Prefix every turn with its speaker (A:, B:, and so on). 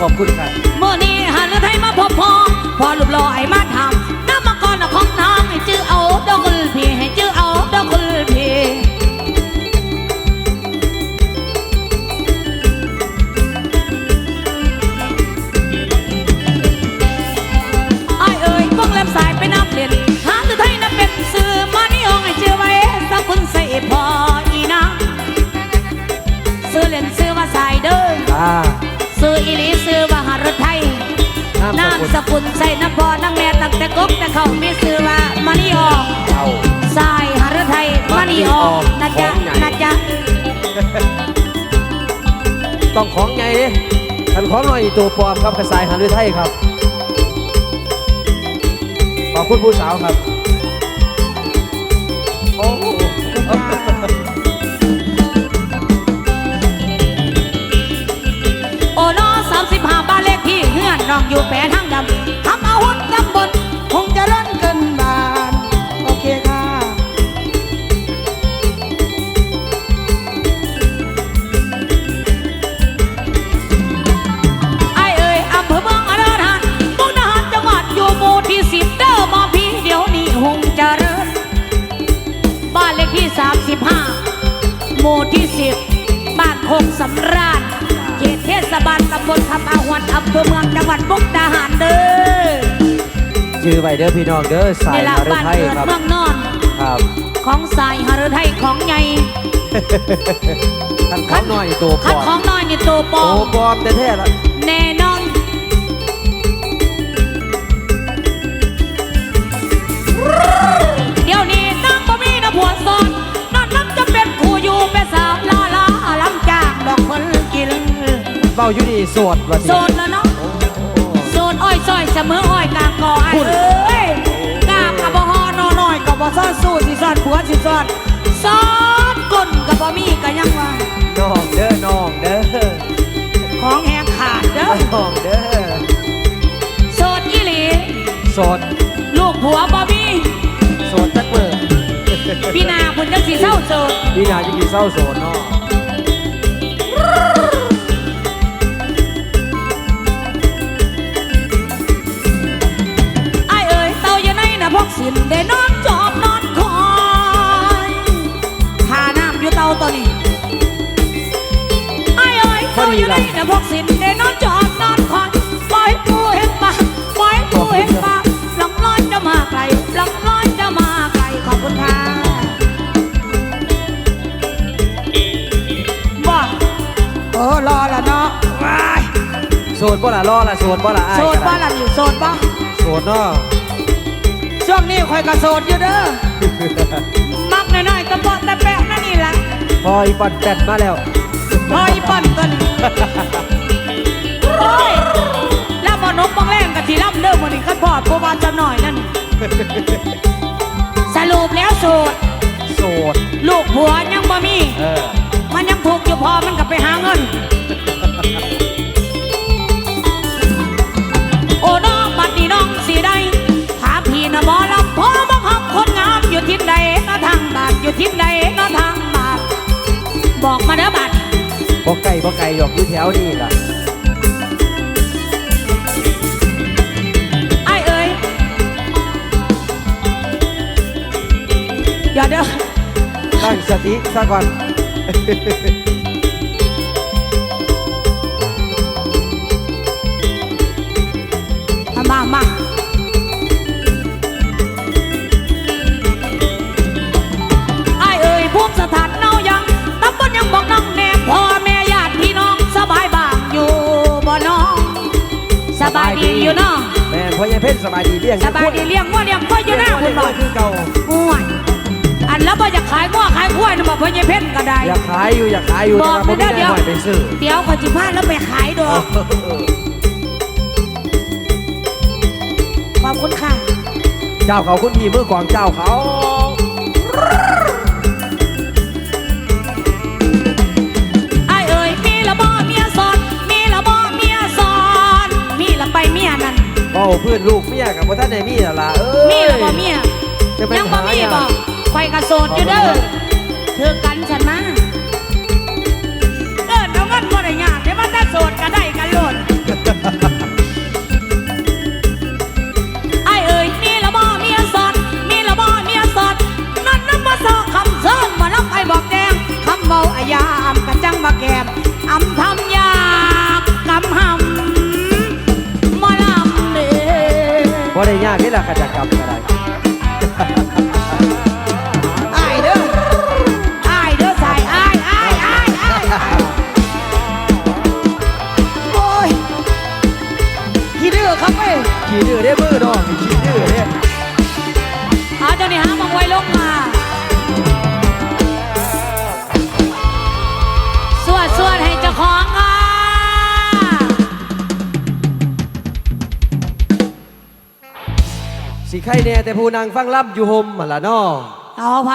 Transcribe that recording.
A: ขอบคุณครับ
B: เมื่อนี้หันไทยมาพบพอพอรูปหล่อไอ้มาทำ นามสส
A: กุล
B: กุลใส่น้ำพอน้ำแม่ตั้งแต่กบแต่เขามีซื้อว่ามานิออก
A: เจ้า
B: สายหารถไทยมานิออกนะจ๊ะ
A: ของใหญ่
B: นะจ๊ะ
A: ต้องของไงเด้ขันของหน่อยตัวปลอมครับกระสายหารือไทยครับขอบคุณผู้สาวครับโอ้
B: โอ้น้อสามสิบห้าบ้านเลขที่เฮือนน้องอยู่แปรทั้งด มู่ที่สิบบ้านโคกสำราญเขตเทศบาลตำบลคำอาหวันอำเภอเมืองจังหวัดมุกดาหารเด้อ
A: ชื่อไว้เด้อพี่น้องเด้อสาย
B: นี่ละ
A: หารือ
B: บ้าน
A: ไทย
B: เกิด
A: ครับ
B: เมืองนอน
A: ครับ
B: ของสายหารือไทยของใหญ่
A: ขันของหน่อยตัวป
B: คั
A: ล
B: ด
A: อ
B: ของ
A: ม
B: น้อยนี่ตัวปลอ
A: โอ้
B: ม
A: ปลอมแท้ๆละ
B: แน่นอ อยู่นี่
A: โสดว่ะสิ
B: โสดแล้วเนาะ
A: โอ้
B: โสดอ้อยซอยเสมออ้อยกลางกอไอ้
A: พูด
B: เอ้ยกลางกับบ่ฮอนอน้อยกับบ่ซ่อนสู้สิซ่อนผัวสิซ่อนซ่อนก้นกับบ่มีก็ยังว่า
A: น้องเด้อน้องเด้อ
B: ของแหงขาดเด้อ
A: น้องเด้อ
B: โสดอีหลี
A: โสด
B: ลูกผัวบ่มี
A: โสดจักเมื่อ
B: พี่นาเพิ่นจังสิเศร้าโสด
A: พี่นาจะกินเศร้าโสดเนาะ
B: น้ำอยู่เต่าตัวนี้ไอ้ายเอ๋ยเต่าอยู่ในน่ะพกสินได้นอนจอบนอนคอยปล่อยปูเห็นปะปล่อยปูเห็นปะลำลอยจะมาไกลลำลอยจะมาไกลขอบคุณค่ะว่าเออรอละเนาะว้าย
A: โสดบ่ล่ะรอล่ะโสดบ่ล่ะอ้าย
B: โสด
A: ก็
B: บ้า
A: ได้
B: ล่ะนี่โสดบ้า
A: โสดเนาะ
B: ช่วงนี้คอยกระโสดอยู่เด้อมักน้อยๆตะเปาะตะแปะนั่นนี่ละ
A: พออีปันแปดมาแล้ว
B: พออีปั่นตัวนี้โอ้ยแล้วบอนกบังแรงกับทีล่ำเด้อมันนี่ขันพอดโบบาจะหน่อยนั่น สรุปแล้วโสด
A: โสด
B: ลูกผัวยังบ่มี
A: เออ
B: มันยังถูกอยู่พอมันก็ไปหาเงิน โอ้น้องบัดนี้น้องสีได้ถามพี่นะบอลำพอบังคับคนงามอยู่ทิศใดนะทางบาทอยู่ทิศใดนะทางบาท บอกมาเด้อบัด
A: บ่ไก่บ่ไก่หยอกอยู่แถวนี้ล่ะ
B: ไอ้เอ้ยเดี๋ยวเด้อ
A: ตั้งสติซะก่อน
B: บายดีอยู่เนาะ
A: แม่นพ่อยังเพ่นสบายดีเลี้ยง
B: สบายดีเลี้ยงวัวเลี้ยงควายอยู่หน้าคุณบ่
A: คือเก่า
B: อ้วยอันแล้วบ่อยากขายวัวขายควายนะบ่พ่อใหญ่เพ่นก็ได้
A: อยากขายอยู่อยากขายอยู่
B: บอก
A: แต่ว่า
B: เดี๋ยว
A: บ่มี
B: เดี๋ยว
A: หน่อยไปซื้อ
B: เดี๋ยวขอจิพาแล้วไปขายดอกขอบคุณค่ะ
A: เจ้าเขาคุณมีมือกวางเจ้าเขาาเพื่อนลูกเมียกับพ่ท่านในมีน่ะล่ะเอ้ย
B: มีละบ่เมีย
A: จะไป
B: ยังบ่
A: หา
B: มี
A: อย่าง
B: บ่ไฟกระโสดอยู่เด้อเธอกันฉันมา
A: ขจักรรมอะไร
B: อายเด้ออายเด้อสายอายอายอายอายอายโอ้ยขี้ดื้อครับเว้ย
A: ขี่ดื้อได้มือน้องขี่ดื้อเด้
B: เอาเจ้านี่หามังไว้ลงมา
A: สิไข่แน่แต่ผู้นางฟังล่ำอยู่ห่มมาละนอ
B: เอาพัน